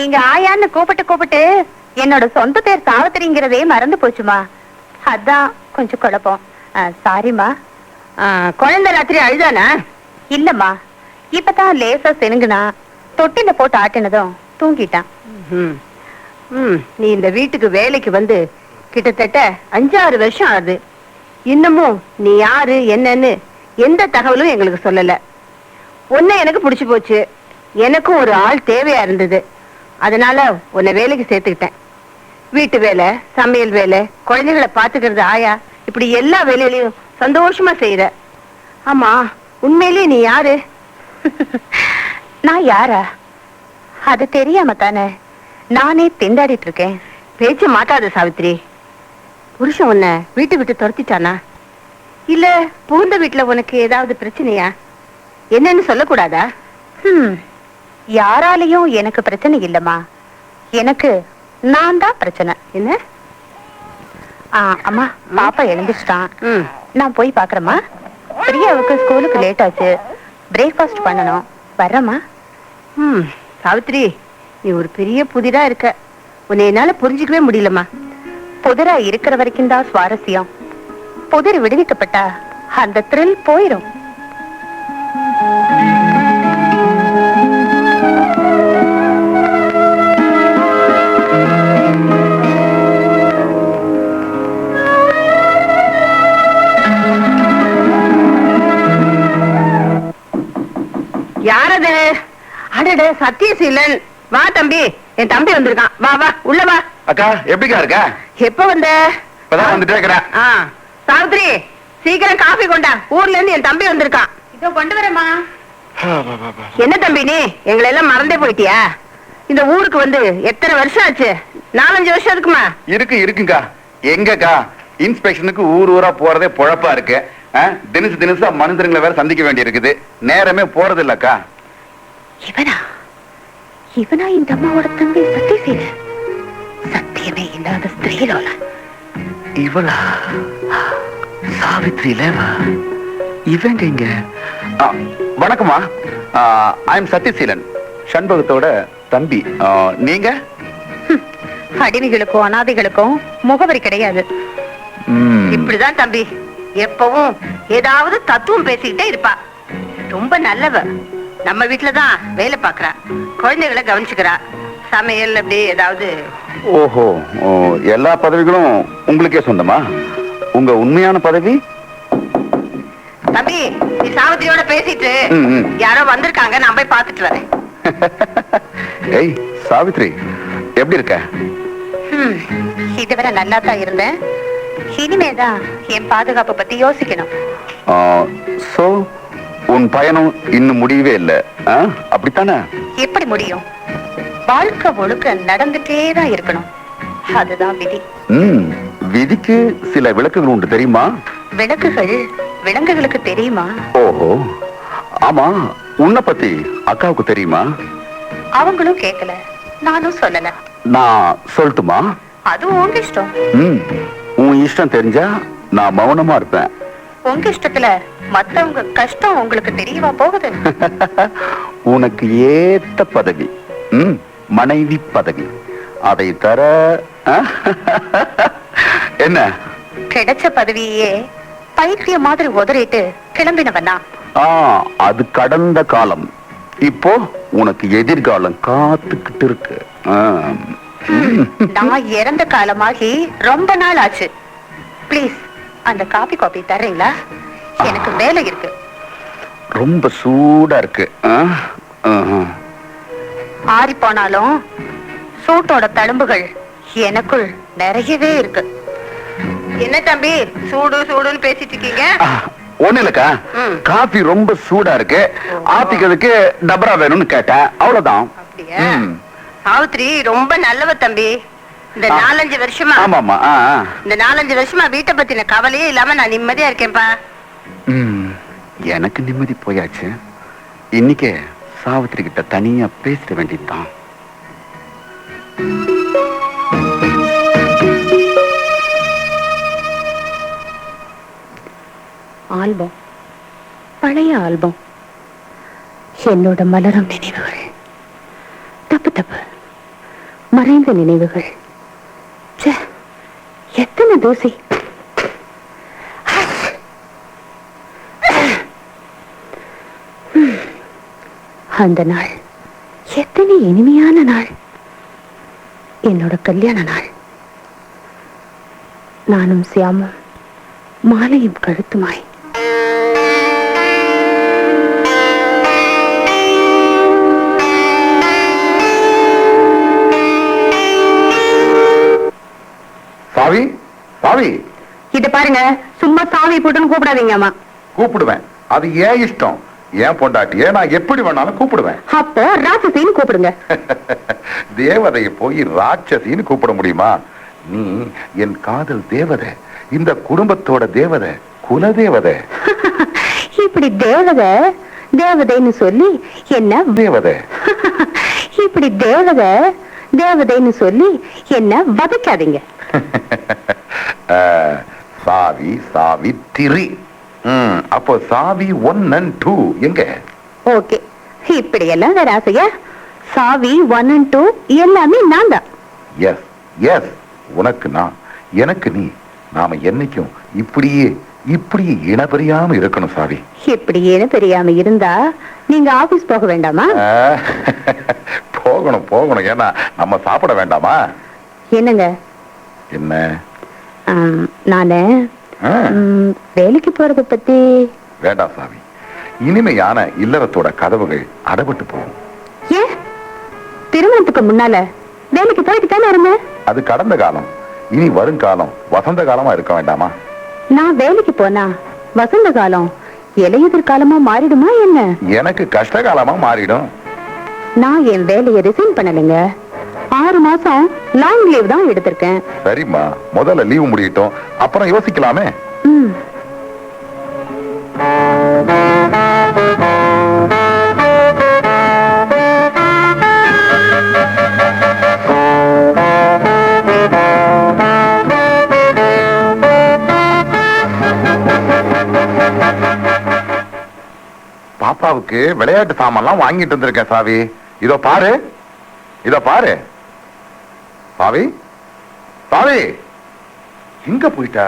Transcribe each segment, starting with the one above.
நீங்க ஆயான்னு கூப்பிட்டு கூப்பிட்டு என்னோட சொந்த பேர் சாவித்திரிங்கிறதே மறந்து போச்சுமா. அதான் கொஞ்சம் குழப்பம். சாரிம்மா குழந்தை ராத்திரி அழுதானா? இல்லம்மா. இப்பதான் லேசா செனுங்குனா தொட்டில போட்டு ஆட்டினதும் தூங்கிட்டான். நீ இந்த வீட்டுக்கு வேலைக்கு வந்து கிட்டத்தட்ட அஞ்சாறு வருஷம் ஆகுது. இன்னமும் நீ யாரு என்னன்னு எந்த தகவலும் எங்களுக்கு சொல்லல. உன்னை எனக்கு பிடிச்சு போச்சு. எனக்கும் ஒரு ஆள் தேவையா இருந்தது. அதனால உன்னை வேலைக்கு சேர்த்துக்கிட்டேன். வீட்டு வேலை சமையல் வேலை குழந்தைகளை பாத்துக்கிறது ஆயா இப்படி எல்லா வேலையிலையும் சந்தோஷமா செய்யற ஆமா உண்மையிலேயே நீ யாரு? நான் யாரா? அது தெரியாம தானே நானே திண்டாடிட்டு இருக்கேன். பேச்ச மாட்டாத சாவித்ரி. புருஷன் உன்னை வீட்டு விட்டு துரத்திட்டானா? இல்ல புகுந்த வீட்டுல உனக்கு ஏதாவது பிரச்சனையா? என்னன்னு சொல்லக்கூடாதா? ஹம், யாராலையும் எனக்கு பிரச்சனை இல்லம்மா. எனக்கு நான் தான் பிரச்சனை. என்ன? அம்மா பாப்பா எழுந்திரிச்சிட்டான். ம். நான் போய் பாக்குறேம்மா. பிரியாவுக்கு ஸ்கூலுக்கு லேட் ஆச்சு. பிரேக்ஃபாஸ்ட் பண்ணணும். வர்றேம்மா. ம் சாவித்ரி நீ ஒரு பெரிய புதிரா இருக்க. உன்னை என்னால புரிஞ்சுக்கவே முடியலம்மா. புதிரா இருக்கிற வரைக்கும் தான் சுவாரஸ்யம். புதிர் விடுவிக்கப்பட்டா அந்த த்ரில் போயிரும். அடட சத்யசீலன் வா தம்பி. என் தம்பி வந்திருக்கான். வா வா. உள்ள வா. அக்கா எப்படிக்கா இருக்க? எப்ப வந்த? இப்பதான் வந்துட்டே இருக்கிறேன் ஆ. சாவித்ரி சீக்கிரம் காஃபி கொண்டா. ஊர்ல இருந்து என் தம்பி வந்திருக்கான். இதோ கொண்டு வரேம்மா. என்ன தம்பி நீ? எங்களை எல்லாம் மறந்தே போயிட்டியா? இந்த ஊருக்கு வந்து எத்தனை வருஷம் ஆச்சு? நாலஞ்சு வருஷம் இருக்குமா? இருக்கு இருக்குங்கா. எங்கக்கா? இன்ஸ்பெக்ஷனுக்கு ஊர் ஊரா போறதே பொழப்பா இருக்கு. தினசு தினசா மனுஷங்களை வேற சந்திக்க வேண்டி இருக்குது நேரமே போறது இல்லக்கா இவனா? இவனா இந்த அம்மாவோட தம்பி சத்தியசீல சத்தியமே இல்லாத ஸ்திரீலோல. இவளா? சாவித்ரி லேவா? இவங்க இங்க? வணக்கம்மா. I am Sathyaseelan. சண்பகத்தோட தம்பி. நீங்க? அடிமைகளுக்கும் அனாதைகளுக்கும் முகவரி கிடையாது. இப்படிதான் தம்பி. எப்பவும் ஏதாவது தத்துவம் பேசிக்கிட்டே இருப்பா. ரொம்ப நல்லவ. நம்ம வீட்டுல தான் வேலை பாக்குறா குழந்தைகளை கவனிச்சுக்கிறா. சமையல் அப்படி ஏதாவது. ஓஹோ எல்லா பதவிகளும் உங்களுக்கே சொந்தமா? உங்க உண்மையான பதவி? தம்பி நீ சாவித்திரியோட பேசிட்டு. யாரோ வந்திருக்காங்க நான் போய் பாத்துட்டு வரேன். ஏய் சாவித்ரி எப்படி இருக்க? இதுவரை நல்லா தான் இருந்தேன். இனிமேதான் என் பாதுகாப்பு பத்தி யோசிக்கணும். சோ உன் பயணம் இன்னும் முடியவே இல்லை? அப்படித்தானே? எப்படி முடியும்? வாழ்க்கை ஒழுக்க நடந்துட்டே தான் இருக்கணும். அதுதான் விதி. ம் விதிக்கு சில விளக்குகள் உண்டு தெரியுமா? விளக்குகள் விலங்குகளுக்கு தெரியுமா? ஓஹோ. ஆமா உன்னை பத்தி அக்காவுக்கு தெரியுமா? அவங்களும் கேட்கல நானும் சொல்லல. நான் சொல்லட்டுமா? அதுவும் உங்க இஷ்டம். ம் உன் இஷ்டம் தெரிஞ்சா நான் மௌனமா இருப்பேன். உங்க இஷ்டத்துல மத்தவங்க கஷ்டம் உங்களுக்கு தெரியவா போகுது? உனக்கு ஏத்த பதவி ம் மனைவி பதவி. அதை தர? என்ன? கிடைச்ச பதவியே பைத்திய மாதிரி உதறிட்டு கிளம்பினவனா ஆ அது கடந்த காலம். இப்போ உனக்கு எதிர்காலம் காத்துக்கிட்டு இருக்கு. நான் இறந்த காலமாகி ரொம்ப நாள் ஆச்சு. ப்ளீஸ் அந்த காபி காபி தர்றீங்களா? எனக்கு வேலை இருக்கு. ரொம்ப சூடா இருக்கு. ஆறி போனாலும் சூட்டோட தழும்புகள் எனக்குள் நிறையவே இருக்கு. என்ன தம்பி சூடு சூடுன்னு பேசிட்டு இருக்கீங்க? ஆ, ஒண்ணும் இல்லக்கா. காபி ரொம்ப சூடா இருக்கு. ஆத்திக்கிறதுக்கு டபரா வேணும்னு கேட்டேன். அவ்வளவுதான். சாவித்ரி ரொம்ப நல்லவ தம்பி. இந்த. நாலஞ்சு வருஷமா. ஆமாமா. இந்த நாலஞ்சு வருஷமா வீட்டை பத்தின கவலையே இல்லாம நான் நிம்மதியா இருக்கேன்ப்பா. எனக்கு நிம்மதி போயாச்சு. இன்னைக்கு சாவித்திரி கிட்ட தனியா பேசிட வேண்டியதுதான். ஆல்பம். பழைய ஆல்பம். என்னோட மலரும் நினைவுகள். தப்பு தப்பு. மறைந்த நினைவுகள். ச்சே, எத்தனை தோசை? அந்த நாள். எத்தனை இனிமையான நாள். என்னோட கல்யாண நாள். நானும் சியாமும் மாலையும் கழுத்துமாய். சாவி சாவி இது பாருங்க சும்மா சாவி போட்டுன்னு கூப்பிடாதீங்க அம்மா. கூப்பிடுவேன். அது ஏன் இஷ்டம்? ஏன் பொண்டாட்டிய நான் எப்படி வேணாலும் கூப்பிடுவேன். அப்போ ராட்சசின்னு கூப்பிடுங்க. தேவதையை போய் ராட்சசின்னு கூப்பிட முடியுமா? நீ என் காதல் தேவதை இந்த குடும்பத்தோட தேவதை குல தேவதை இப்படி தேவதை தேவதைன்னு சொல்லி என்ன? தேவதை. இப்படி தேவதை தேவதைன்னு சொல்லி என்ன வதைக்காதீங்க. சாவி சாவி திரி. அப்போ சாவி ஒன் அண்ட் டூ எங்க? ஓகே. இப்படி எல்லாம் ஆசையா? சாவி ஒன் அண்ட் டூ எல்லாமே நான் தான். எஸ் எஸ் உனக்கு நான். எனக்கு நீ. நாம என்னைக்கும் இப்படியே இப்படியே இனபெரியாம இருக்கணும் சாவி. இப்படி ஏன்னு தெரியாம இருந்தா நீங்க ஆபீஸ் போக வேண்டாமா? போகணும் போகணும். ஏன்னா நம்ம சாப்பிட வேண்டாமா? என்னங்க? என்ன? நானு வேலைக்கு போறத பத்தி? வேண்டாம் சாவி இனிமையான இல்லறத்தோட கதவுகள் அடபட்டு போகும். ஏன் திருமணத்துக்கு முன்னால வேலைக்கு போயிட்டு தானே இருந்தேன் அது கடந்த காலம். இனி வருங்காலம் வசந்த காலமா இருக்க வேண்டாமா? நான் வேலைக்கு போனா வசந்த காலம் இலையுதிர் காலமா மாறிடுமா என்ன? எனக்கு கஷ்ட காலமா மாறிடும். நான் என் வேலையை ரிசைன் பண்ணலைங்க. ஆறு மாசம் லாங் லீவ் தான் எடுத்திருக்கேன். சரிம்மா முதல்ல லீவு முடியட்டும். அப்புறம் யோசிக்கலாமே. பாப்பாவுக்கு விளையாட்டு சாமான்லாம் வாங்கிட்டு வந்திருக்கேன் சாவி. இதோ பாரு. இதோ பாரு. பாவே? பாவே! எங்க போயிட்டா?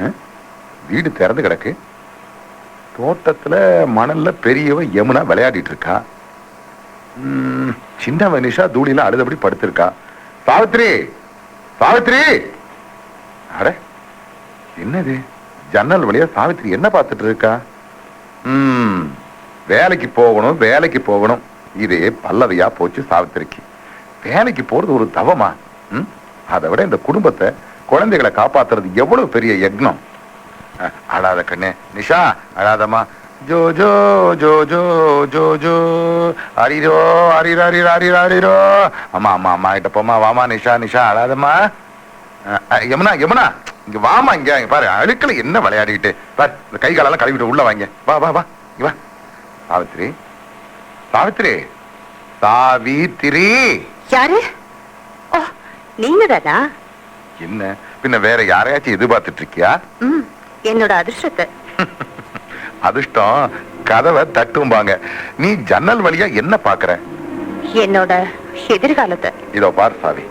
ஆ? வீடு திறந்து கிடக்கு. தோட்டத்துல மணல்ல பெரியவ யமுனா விளையாடிட்டு இருக்கா ம், சின்ன மனிஷா தூளில அழுதபடி படுத்திருக்கா. சாவித்ரி! சாவித்ரி! அட என்னது? ஜன்னல் வழியா சாவித்ரி என்ன பார்த்துட்டு இருக்கா ம் வேலைக்கு போகணும் வேலைக்கு போகணும். இதே பல்லவையா போச்சு சாவித்திரிக்கு. வேலைக்கு போறது ஒரு தவமா? ம்? அதை விட இந்த குடும்பத்தை குழந்தைகளை காப்பாத்துறது எவ்வளவு பெரிய யக்னம்? அழாத கண்ணே. நிஷா அழாதம்மா. ஜோ ஜோ ஜோ ஜோ ஜோ ஜோ. அரிரோ அரிரோ அரிரோ அரிரோ அரிரோ. அம்மா அம்மா அம்மா கிட்ட போமா வாமா நிஷா நிஷா அழாதம்மா. யமுனா யமுனா. இங்க வாமா இங்க பாரு. அழுக்கல என்ன விளையாடிக்கிட்டு. பாரு இந்த கை காலெல்லாம் கழுவிட்டு உள்ள வாங்க. வா வா வா. இங்க வா. சாவித்ரி சாவித்ரி சாவித்திரி. யாரு? ஓ நீங்க தானா என்ன? பின்ன வேற யாரையாச்சும் எதிர்பார்த்துட்டு இருக்கியா ம் என்னோட அதிர்ஷ்டத்தை. அதிர்ஷ்டம் கதவை தட்டும்பாங்க. நீ ஜன்னல் வழியா என்ன பாக்குற என்னோட எதிர்காலத்தை. இதோ பார் சாவி.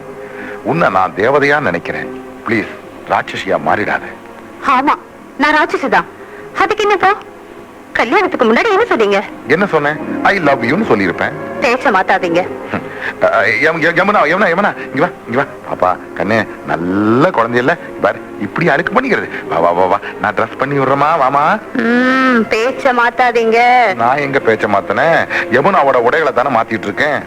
உன்னை நான் தேவதையா நினைக்கிறேன். ப்ளீஸ் ராட்சசியா மாறிடாத. ஆமா நான் ராட்சசிதான். அதுக்கு என்னப்பா கல்யாணத்துக்கு முன்னாடி என்ன சொன்னீங்க? என்ன சொன்னேன்? ஐ லவ் யூன்னு சொல்லியிருப்பேன். மாத்தாதீங்க. யம்- யம்- யமுனா யமுனா யமுனா இங்க வா இங்க வா. பாப்பா கண்ணு நல்ல குழந்தை இல்ல. பாரு இப்படி அழுக்கு பண்ணிக்கிறது. வா வா வா வா. நான் ட்ரெஸ் பண்ணி விடுறேமா வாமா பேச்ச மாத்தாதீங்க. நான் எங்க பேச்ச மாத்தினேன் யமுனாவோட உடைகளை தானே மாத்திட்டு இருக்கேன்.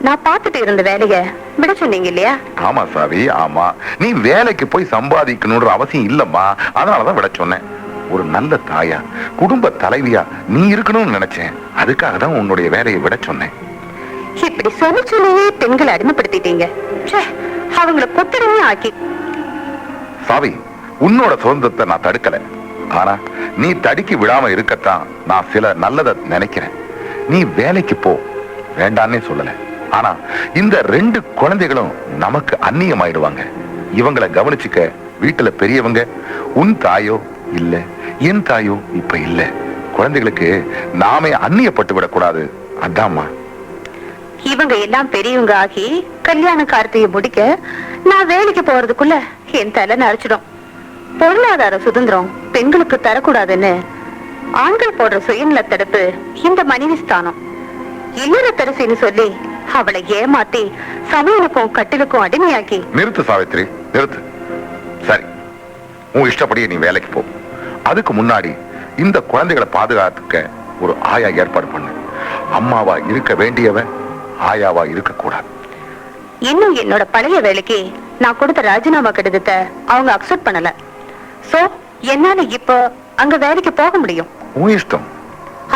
நான் பார்த்துட்டு இருந்த வேலைய விட சொன்னீங்க இல்லையா? ஆமா சாவி ஆமா. நீ வேலைக்கு போய் சம்பாதிக்கணும்ன்ற அவசியம் இல்லம்மா. அதனாலதான் விட சொன்னேன். ஒரு நல்ல தாயா குடும்ப தலைவியா நீ இருக்கணும்னு நினைச்சேன். அதுக்காக தான் உன்னுடைய வேலையை விட சொன்னேன். இப்படி சொல்லி சொல்லியே பெண்களை அடிமைப்படுத்திட்டீங்க. அவங்கள கொத்தரவே ஆக்கி. சாவி உன்னோட சுதந்திரத்தை நான் தடுக்கல. ஆனா நீ தடுக்கி விடாம இருக்கத்தான் நான் சில நல்லதை நினைக்கிறேன். நீ வேலைக்கு போ. வேண்டான்னே சொல்லல. ஆனா இந்த ரெண்டு குழந்தைகளும் நமக்கு அந்நியமாயிடுவாங்க. இவங்களை கவனிச்சுக்க வீட்டுல பெரியவங்க உன் தாயோ இல்ல. என் தாயோ இப்ப இல்ல. குழந்தைகளுக்கு நாமே அந்நியப்பட்டு விடக்கூடாது. அதாம்மா. இவங்க எல்லாம் பெரியவங்க ஆகி கல்யாண கார்த்தியை முடிக்க நான் வேலைக்கு போறதுக்குள்ள என் தலை நரைச்சிடும். பொருளாதார சுதந்திரம் பெண்களுக்கு தரக்கூடாதுன்னு ஆண்கள் போடுற சுயநல தடுப்பு இந்த மனைவி ஸ்தானம். இல்லறத்தரசின்னு சொல்லி அவளை ஏமாத்தி சமையலுக்கும் கட்டிலுக்கும் அடிமையாக்கி நிறுத்து சாவித்ரி நிறுத்து. சரி உன் இஷ்டப்படியே நீ வேலைக்கு போ. அதுக்கு முன்னாடி இந்த குழந்தைகளை பாதுகாத்துக்க ஒரு ஆயா ஏற்பாடு பண்ணு. அம்மாவா இருக்க வேண்டியவன் ஆயாவா இருக்க கூடாது இன்னும் என்னோட பழைய வேலைக்கு நான் கொடுத்த ராஜினாமா கடிதத்தை அவங்க அக்செப்ட் பண்ணல. சோ என்னால இப்போ அங்க வேலைக்கு போக முடியும். உன் இஷ்டம்.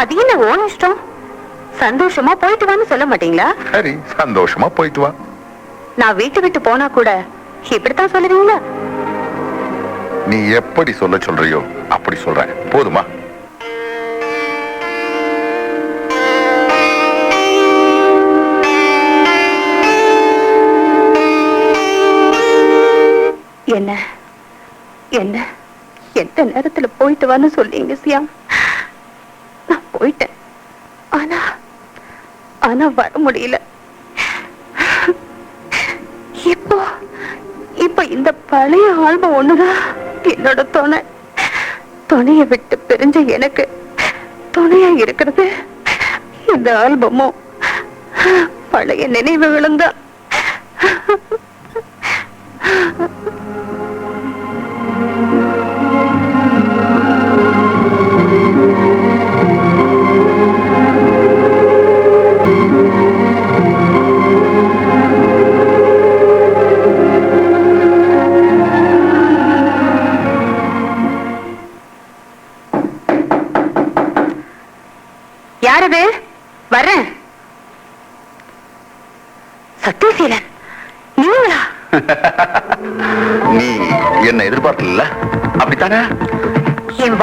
அது என்ன ஓன் இஷ்டம்? சந்தோஷமா போயிட்டு வான்னு சொல்ல மாட்டீங்களா? சரி சந்தோஷமா போயிட்டு வா. நான் வீட்டு விட்டு போனா கூட இப்படித்தான் சொல்லுவீங்களா? நீ எப்படி சொல்ல சொல்றியோ அப்படி சொல்றேன். போதுமா? என்ன? என்ன? எந்த நேரத்துல போயிட்டு வான்னு சொல்லிங்க சியாம்? நான் போயிட்டேன். ஆனா ஆனா வர முடியல. இப்போ இப்போ இந்த பழைய ஆல்பம் ஒண்ணுதான். என்னோட துணை. துணைய விட்டு பிரிஞ்ச எனக்கு துணையா இருக்கிறது. இந்த ஆல்பமும் பழைய நினைவுகளும் தான்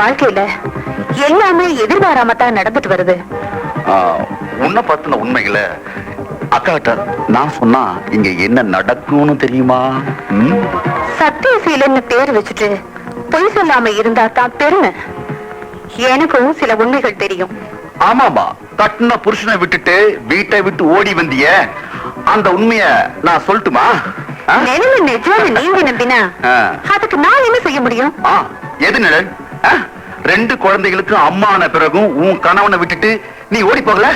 வாழ்க்கையில எல்லாமே எதிர்பாராம தான் நடந்துட்டு வருது உன்னை பத்தின உண்மைகளை அக்காட்ட நான் சொன்னா இங்க என்ன நடக்கும்னு தெரியுமா ம்? சத்யசீலன்னு பேர் வச்சுட்டு பொய் சொல்லாம இருந்தா தான் பெருமை எனக்கும் சில உண்மைகள் தெரியும் ஆமாமா கட்டின புருஷனை விட்டுட்டு வீட்டை விட்டு ஓடி வந்திய அந்த உண்மைய நான் சொல்லட்டுமா? நினைவு நிஜம்னு நீங்க நம்பினா. அதுக்கு நான் என்ன செய்ய முடியும் எது நிழல்? ரெண்டு குழந்தைகளுக்கு அம்மான பிறகும் உன் கணவனை விட்டுட்டு நீ ஓடி போகல?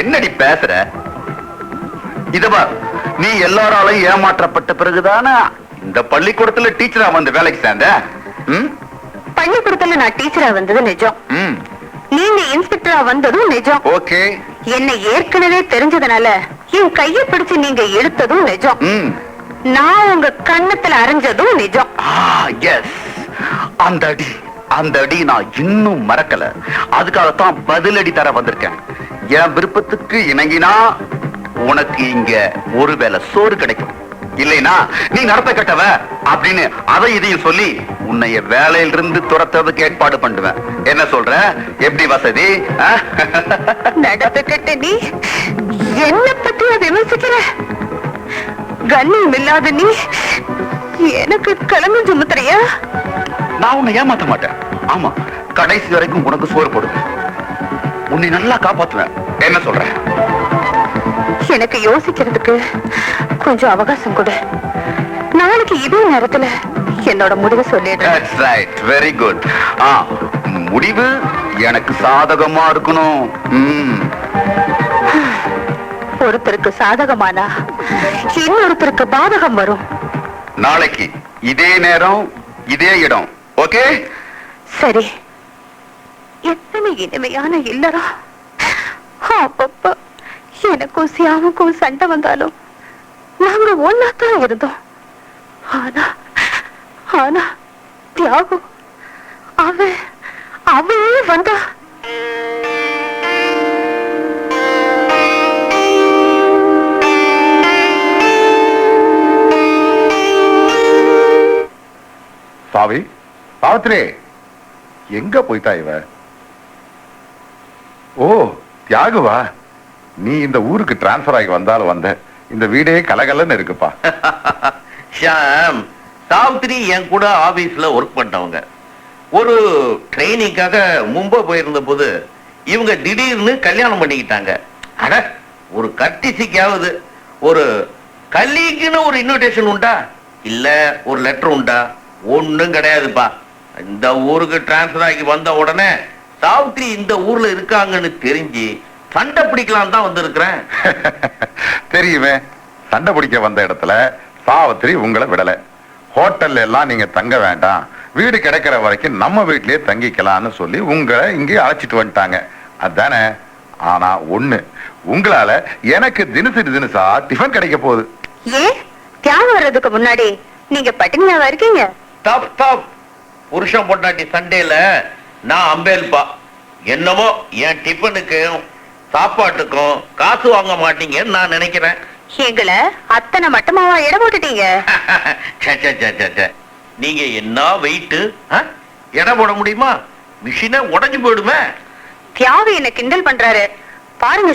என்னடி பேசுற? இத பார் நீ எல்லாராலையும் ஏமாற்றப்பட்ட பிறகுதானே? இந்த பள்ளிக்கூடத்துல டீச்சரா வந்து வேலைக்கு சேர்ந்த? பள்ளிக்கூடத்துல நான் டீச்சரா வந்தது நிஜம். நீங்க இன்ஸ்பெக்டரா வந்ததும் நிஜம். ஓகே. என்னை ஏற்கனவே தெரிஞ்சதுனால என் கைய பிடிச்சு நீங்க இழுத்ததும் நிஜம். நான் உங்க கண்ணத்துல அரைஞ்சதும் நிஜம். எஸ் அந்த அடி அந்த அடி நான் இன்னும் மறக்கல. அதுக்காகத்தான் பதிலடி தர வந்திருக்கேன். என் விருப்பத்துக்கு இணங்கினா உனக்கு இங்க ஒருவேளை சோறு கிடைக்கும். இல்லைனா நீ நடத்த கட்டவ அப்படின்னு அதை இதையும் சொல்லி உன்னைய வேலையிலிருந்து துரத்துறதுக்கு ஏற்பாடு பண்ணுவேன். என்ன சொல்ற? எப்படி வசதி? நடத்த நீ? என்ன பத்தி விமர்சிக்கிற கண்ணியம் இல்லாத நீ? எனக்கு கிளம்பி சுமத்துறியா நான் உன்னை ஏமாத்த மாட்டேன். ஆமா கடைசி வரைக்கும் உனக்கு சோறு போடுவேன். உன்னை நல்லா காப்பாத்துவேன். என்ன சொல்ற? எனக்கு யோசிக்கிறதுக்கு கொஞ்சம் அவகாசம் கொடு. நாளைக்கு இதே நேரத்துல என்னோட முடிவை சொல்லிடுறேன். Very good. ஆ முடிவு எனக்கு சாதகமா இருக்கணும். ஒருத்தருக்கு சாதகமானா இன்னொருத்தருக்கு பாதகம் வரும். நாளைக்கு இதே நேரம் இதே இடம். ஓகே சரி. எத்தனை இனிமையான இல்லரா அப்பப்ப எனக்கும் சியாமுக்கும் சண்டை வந்தாலும் நாங்க ஒன்னாத்தான் இருந்தோம். ஆனா ஆனா தியாகம் அவ அவளே வந்தா. சாவித்ரி எங்க போயிட்டா இவ? ஓ தியாகுவா? நீ இந்த ஊருக்கு டிரான்ஸ்பர் ஆகி வந்தாலும் வந்த இந்த வீடே கலகலன்னு இருக்குப்பா. ஷாம் சாவித்ரி என் கூட ஆபீஸ்ல ஒர்க் பண்ணவங்க ஒரு ட்ரைனிங்காக மும்பை போயிருந்த போது இவங்க திடீர்னு கல்யாணம் பண்ணிக்கிட்டாங்க. அட ஒரு கட்டிசிக்காவது ஒரு கல்லிக்குன்னு ஒரு இன்விடேஷன் உண்டா? இல்ல ஒரு லெட்டர் உண்டா? ஒன்றும் கிடையாதுப்பா. இந்த ஊருக்கு டிரான்ஸ்ஃபர் ஆகி வந்த உடனே சாவித்ரி இந்த ஊர்ல இருக்காங்கன்னு தெரிஞ்சு சண்டை பிடிக்கலாம் தான் வந்திருக்கிறேன். தெரியுமே. சண்டை பிடிக்க வந்த இடத்துல சாவித்திரி உங்களை விடல. ஹோட்டல்ல எல்லாம் நீங்க தங்க வேண்டாம். வீடு கிடைக்கிற வரைக்கும் நம்ம வீட்லயே தங்கிக்கலாம்னு சொல்லி உங்களை இங்கே அழைச்சிட்டு வந்துட்டாங்க. அதானே? ஆனா ஒண்ணு உங்களால எனக்கு தினசரி தினசா டிஃபன் கிடைக்க போகுது. ஏன் தியாகம் வர்றதுக்கு முன்னாடி நீங்க பட்டினியாவா இருக்கீங்க? ஸ்டாப் ஸ்டாப் புருஷன் பொண்டாட்டி சண்டேல நான் அம்பேல்பா. என்னமோ என் டிஃபனுக்கும் சாப்பாட்டுக்கும் காசு வாங்க மாட்டீங்கன்னு நான் நினைக்கிறேன். எங்களை அத்தனை மட்டமாவா இடம் போட்டுட்டீங்க. நீங்க என்ன வெயிட் எடை போட முடியுமா? மிஷினை உடைஞ்சு போயிடுமே. தியாகு என்ன கிண்டல் பண்றாரு. பாருங்க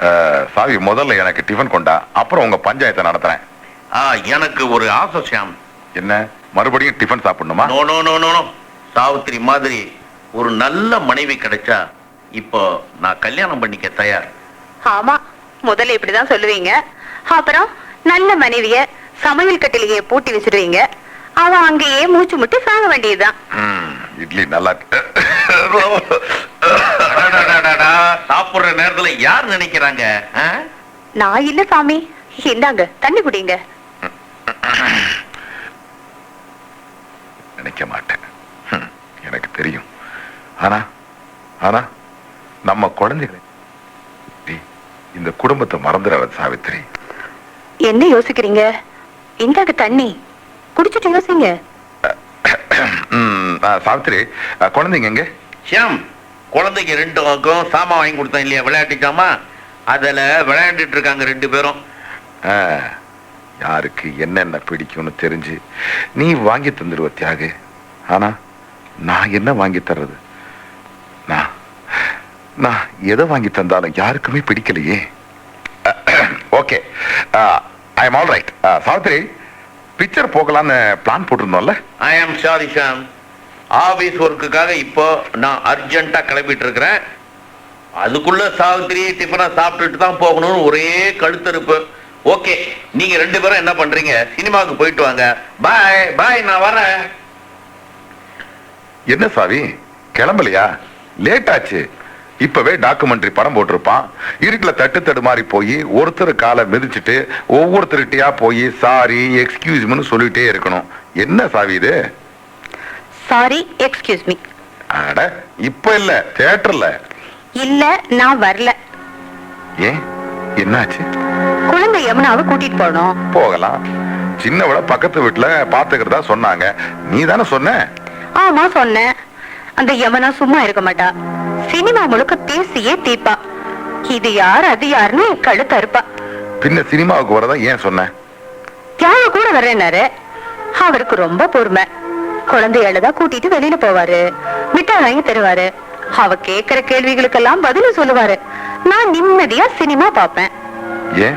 அஹ், சாவி முதல்ல எனக்கு டிஃபன் கொண்டா அப்புறம் உங்க பஞ்சாயத்தை நடத்துறேன். ஆ, எனக்கு ஒரு ஆசை என்ன? மறுபடியும் டிஃபன் சாப்பிடணுமா? No no no no no. Savitri மாதிரி ஒரு நல்ல மனைவி கிடைச்சா இப்போ நான் கல்யாணம் பண்ணிக்க தயார். ஆமா முதல்ல இப்படிதான் சொல்லுவீங்க. அப்புறம் நல்ல மனைவிய சமையல் கட்டிலேயே பூட்டி வச்சிருவீங்க. அவ அங்கேயே மூச்சு முட்டி சாக வேண்டியதுதான். இட்லி நல்லா சாப்பிடுற நேரத்துல யார் நினைக்கிறாங்க? ஆ? நான் இல்ல சாமி. இந்தாங்க தண்ணி குடிங்க. நினைக்க மாட்டேன். ஹம், எனக்கு தெரியும். ஆனா ஆனா நம்ம குழந்தைகளை இந்த குடும்பத்தை மறந்துடாத சாவித்திரி என்ன யோசிக்கிறீங்க? இந்தாங்க தண்ணி. குடிச்சிட்டு யோசிங்க. சாவித்திரி குழந்தைங்க எங்க? ஷியாம் குழந்தைக்கு ரெண்டு பக்கம் சாமான் வாங்கி கொடுத்தேன் இல்லையா? விளையாட்டு சாமான் அதுல விளையாண்டுட்டு இருக்காங்க ரெண்டு பேரும். யாருக்கு என்னென்ன பிடிக்கும்னு தெரிஞ்சு நீ வாங்கி தந்துடுவ தியாகு. ஆனா நான் என்ன வாங்கி தர்றது? நான் நான் எதை வாங்கி தந்தாலும் யாருக்குமே பிடிக்கலையே. Okay I am all right Savitri picture போகலான்னு பிளான் போட்டிருந்தோம்ல? I am sorry Sham office ஒர்க்குக்காக இப்போ நான் அர்ஜென்ட்டாக கிளம்பிட்டு இருக்கிறேன் அதுக்குள்ள சாவித்திரி டிஃபனை சாப்பிட்டுட்டு தான் போகணும்னு ஒரே கழுத்தறுப்பு. ஓகே நீங்க ரெண்டு பேரும் என்ன பண்றீங்க? சினிமாவுக்கு போயிட்டு வாங்க. பாய் பாய் நான் வரேன். என்ன சாவி? கிளம்பலையா? லேட் ஆச்சு இப்பவே டாக்குமெண்ட்ரி படம் போட்டிருப்பான். இருட்டுல தட்டு தடுமாறி போய் ஒருத்தர் காலை மிதிச்சிட்டு ஒவ்வொருத்தருகிட்டயா போய் சாரி எக்ஸ்கியூஸ்மின்னு சொல்லிட்டே இருக்கணும். என்ன சாவி இது? சாரி எக்ஸ்கியூஸ் மீ அட இப்ப இல்ல தியேட்டர்ல. இல்ல நான் வரல. ஏன்? என்னாச்சு? குழந்தை யமுனாவை கூட்டிட்டு போகணும். போகலாம். சின்னவள பக்கத்து வீட்டுல பாத்துக்கிறதா சொன்னாங்க. நீ தானே சொன்ன? ஆமா சொன்னேன். அந்த யமுனா சும்மா இருக்க மாட்டா. சினிமா முழுக்க பேசியே தீப்பா. இது யார் அது யாருன்னு கழுத்து அறுப்பா. பின்ன சினிமாவுக்கு வரதா ஏன் சொன்ன? தியாக கூட வர்றேன்னாரு. அவருக்கு ரொம்ப பொறுமை. குழந்தைகளதான் கூட்டிட்டு வெளியில போவாரு. மிட்டாய் வாங்கி தருவாரு. அவ கேக்குற கேள்விகளுக்கெல்லாம் பதில் சொல்லுவாரு. நான் நிம்மதியா சினிமா பாப்பேன். ஏன்?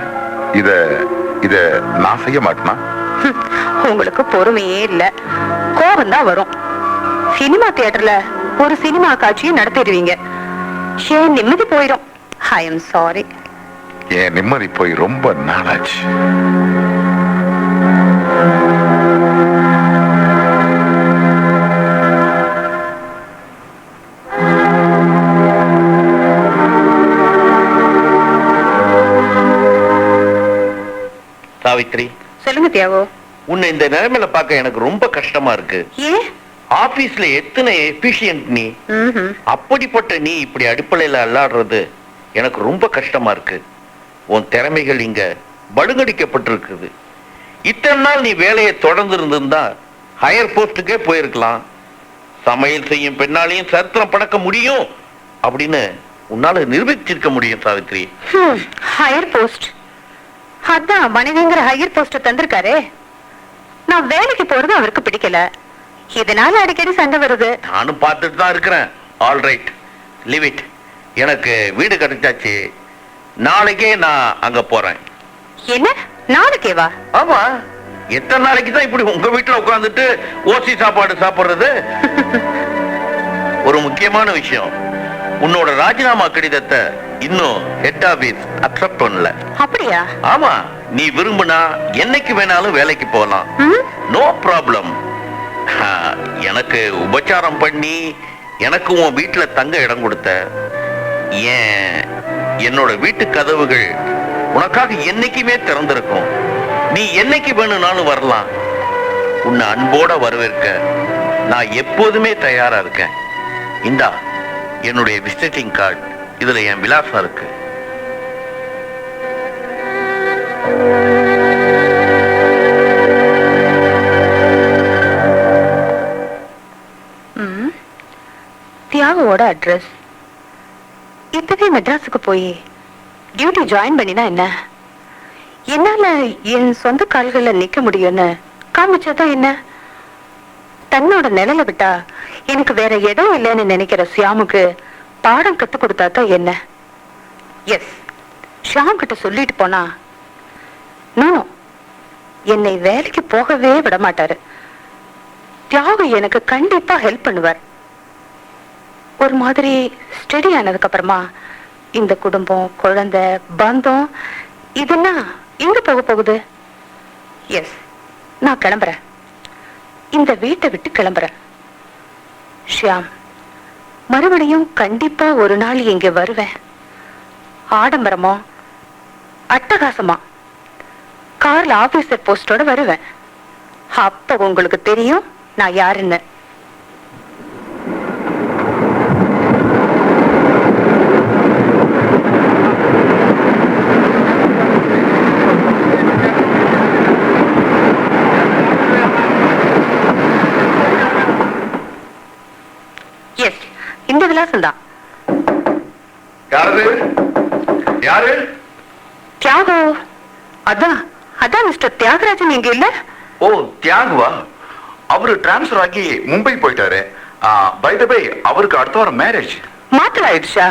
இத இத நான் செய்ய மாட்டேனா? உங்களுக்கு பொறுமையே இல்ல. கோபம் தான் வரும். சினிமா தியேட்டர்ல ஒரு சினிமா காட்சியும் நடத்திடுவீங்க. ஏன் நிம்மதி போயிடும் ஐ எம் சாரி என் நிம்மதி போய் ரொம்ப நாளாச்சு. சாவித்ரி சொல்லுங்க தியாகோ. உன்னை இந்த நிலைமையில பார்க்க எனக்கு ரொம்ப கஷ்டமா இருக்கு. ஆபீஸ்ல எத்தனை எபிஷியன்ட் நீ. அப்படிப்பட்ட நீ இப்படி அடுப்பலையில அல்லாடுறது எனக்கு ரொம்ப கஷ்டமா இருக்கு. உன் திறமைகள் இங்க படுகடிக்கப்பட்டிருக்குது இத்தனை நாள் நீ வேலையை தொடர்ந்து இருந்திருந்தா ஹையர் போஸ்டுக்கே போயிருக்கலாம். சமையல் செய்யும் பெண்ணாலையும் சரித்திரம் படக்க முடியும் அப்படின்னு உன்னால நிரூபிச்சிருக்க முடியும் சாவித்ரி. ஹையர் போஸ்ட் அதான் மனைவிங்கிற ஹையர் போஸ்ட் தந்திருக்காரே. நான் வேலைக்கு போறது அவருக்கு பிடிக்கல. இதனால அடிக்கடி சண்டை வருது? நானும் பார்த்துட்டு தான் இருக்கிறேன். ஆல் ரைட் லீவ் இட் எனக்கு வீடு கிடைச்சாச்சு நாளைக்கே நான் அங்க போறேன். என்ன? நாளைக்கேவா? ஆமா. எத்தனை நாளைக்கு தான் இப்படி உங்க வீட்டுல உட்கார்ந்துட்டு ஓசி சாப்பாடு சாப்பிடுறது? ஒரு முக்கியமான விஷயம். உன்னோட ராஜினாமா கடிதத்தை இன்னும் ஹெட் ஆபீஸ் அக்செப்ட் பண்ணல. அப்படியா? ஆமா. நீ விரும்புனா என்னைக்கு வேணாலும் வேலைக்கு போகலாம்? நோ ப்ராப்ளம் எனக்கு உபச்சாரம் பண்ணி எனக்கு உன் வீட்டுல தங்க இடம் கொடுத்த. ஏன் என்னோட வீட்டு கதவுகள் உனக்காக என்னைக்குமே திறந்திருக்கும். நீ என்னைக்கு வேணும்னாலும் வரலாம். உன்னை அன்போட வரவேற்க. நான் எப்போதுமே தயாரா இருக்கேன். இந்தா என்னுடைய விசிட்டிங் கார்டு. இதுல என் விலாசம் இருக்கு. தியாகுவோட அட்ரஸ் இப்பவே மெட்ராஸுக்கு போய் டியூட்டி ஜாயின் பண்ணினா என்ன? என்னால என் சொந்த கால்களில் நிக்க முடியும்னு காமிச்சதா என்ன? தன்னோட நிழல விட்டா எனக்கு வேற இடம் இல்லைன்னு நினைக்கிற சியாமுக்கு பாடம் கத்து கொடுத்தா தான் என்ன? எஸ் ஷியாம் கிட்ட சொல்லிட்டு போனா நோ என்னை வேலைக்கு போகவே விட மாட்டாரு தியாகு எனக்கு கண்டிப்பா ஹெல்ப் பண்ணுவார். ஒரு மாதிரி ஸ்டடி ஆனதுக்கு அப்புறமா இந்த குடும்பம் குழந்தை பந்தம் இதெல்லாம் எங்க போக போகுது? எஸ் நான் கிளம்புறேன். இந்த வீட்டை விட்டு கிளம்புறேன். ஷியாம் மறுபடியும் கண்டிப்பா ஒரு நாள் இங்க வருவேன். ஆடம்பரமோ அட்டகாசமா? கார்ல ஆபீசர் போஸ்டோட வருவேன். அப்ப உங்களுக்கு தெரியும் நான் யாருன்னு எஸ் இந்த விலாசம் தான் யாரு? தியாகு. அதான் அதான் மிஸ்டர் தியாகராஜன் இங்க இல்ல? ஓ தியாகுவா? அவரு டிரான்ஸ்ஃபர் ஆகி மும்பை போயிட்டாரு. பை த பை அவருக்கு அடுத்த வாரம் மேரேஜ் மாத்திரம் ஆயிடுச்சா?